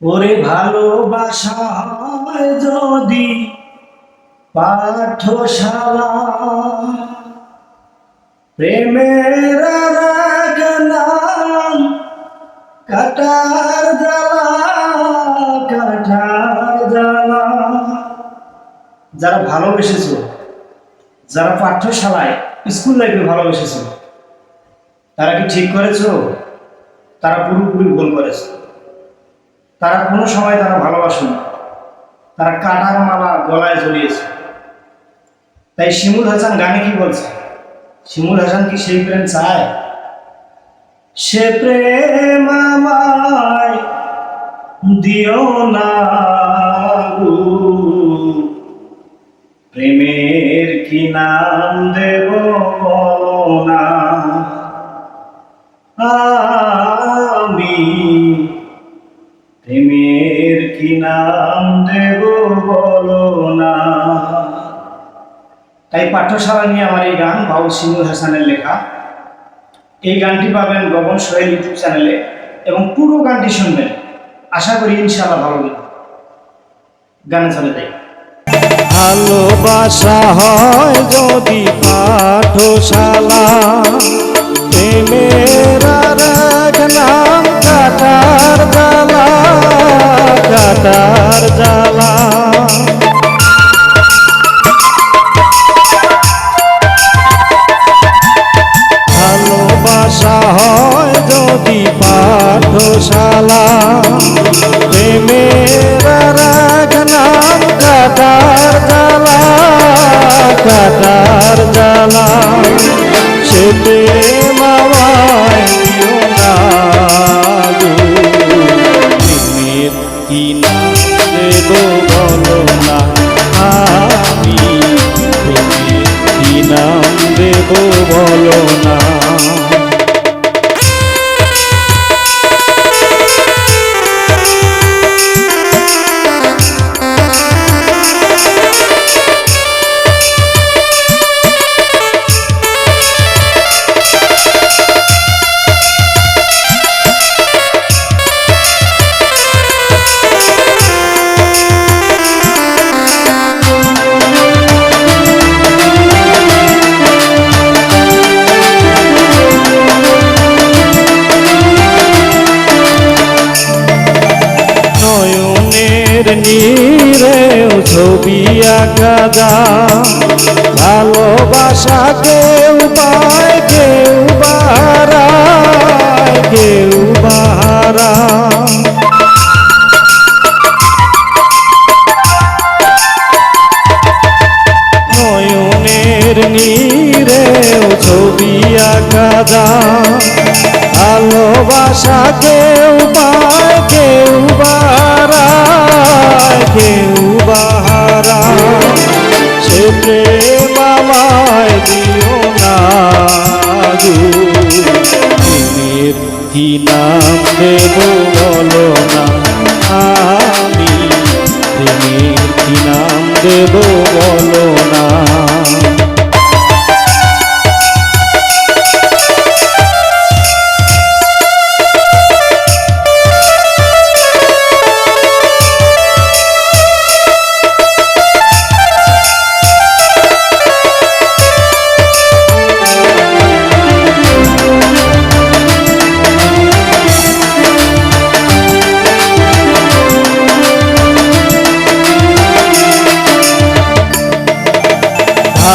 ওরে ভালোবাসায় যদি পাঠশালা, প্রেমের নাম কাটার জ্বালা কাটার জ্বালা। যারা ভালোবেসেছ, যারা পাঠ্যশালায় স্কুল লাইফে ভালোবেসেছ, তারা কি ঠিক করেছ? তারা পুরোপুরি ভুল করেছে। তারা কোনো সময় তারা ভালোবাসে না। তারা কাটার মালা গলায় ঝুলিয়েছে তাই শিমুল হাসান গানে কি বলছে? শিমুল হাসান কি সেই প্রেম চায়? সে প্রেম দিও না। প্রেমের কি নাম দেব না আমি প্রেমের কি নাম দেব, বলো না। তাই পাঠ্যশালা নিয়ে আমার এই গান বাবু সিমুল হাসানের লেখা। এই গানটি পাবেন গগন সোহেল ইউটিউব চ্যানেলে এবং পুরো গানটি শুনবেন। আশা করি ইনশাআল্লাহ ভালো লাগবে। গানে চলে যাই। ভালোবাসা হয় যদি পাঠশালা, প্রেমের কাটার জ্বালা। ভালোবাসা হয় যদি পাঠশালা। প্রেমের এক নাম কাটার জ্বালা কাটার জ্বালা। বলো নীরেও ছবি আঁকা যা ভালোবাসা কেউ পায়, কেউ বাহারায় কেউ বাহারা নয়নের নীরেও ছবি আঁকা যা ভালোবাসা কেউ পায় দেব বলো আমি প্রেমের নাম দেব বলো না।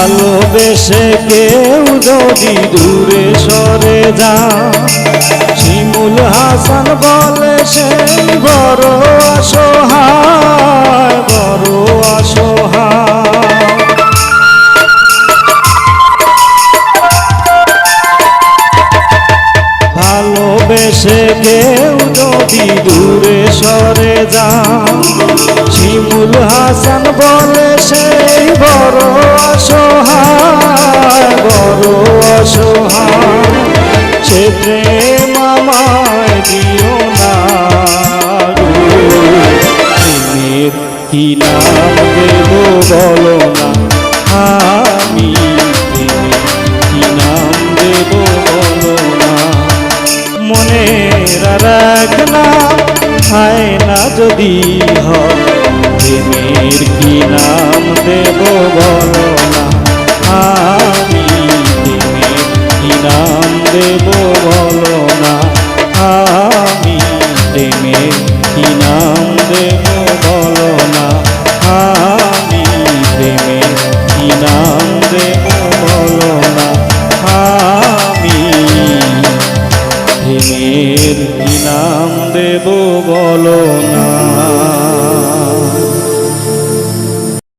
ভালোবেসে কেউ যদি দূরে সরে যা শিমুল হাসান বলে সে বড় শিমুল হাসান বলে সেই বড় অসহায় বড় অসহায়। সে প্রেম আমায় দিও না। প্রেমের কি নাম দেব বলো না। আমি প্রেমের কি নাম দেব বলো না। মনের আর এক নাম আয়না যদি হয়। দেব বলো না আমি প্রেমের কি নাম দেব বলো না আমি দেব বলো না আমি প্রেমের কি নাম দেব বলো না আমি প্রেমের কি নাম দেব বলো না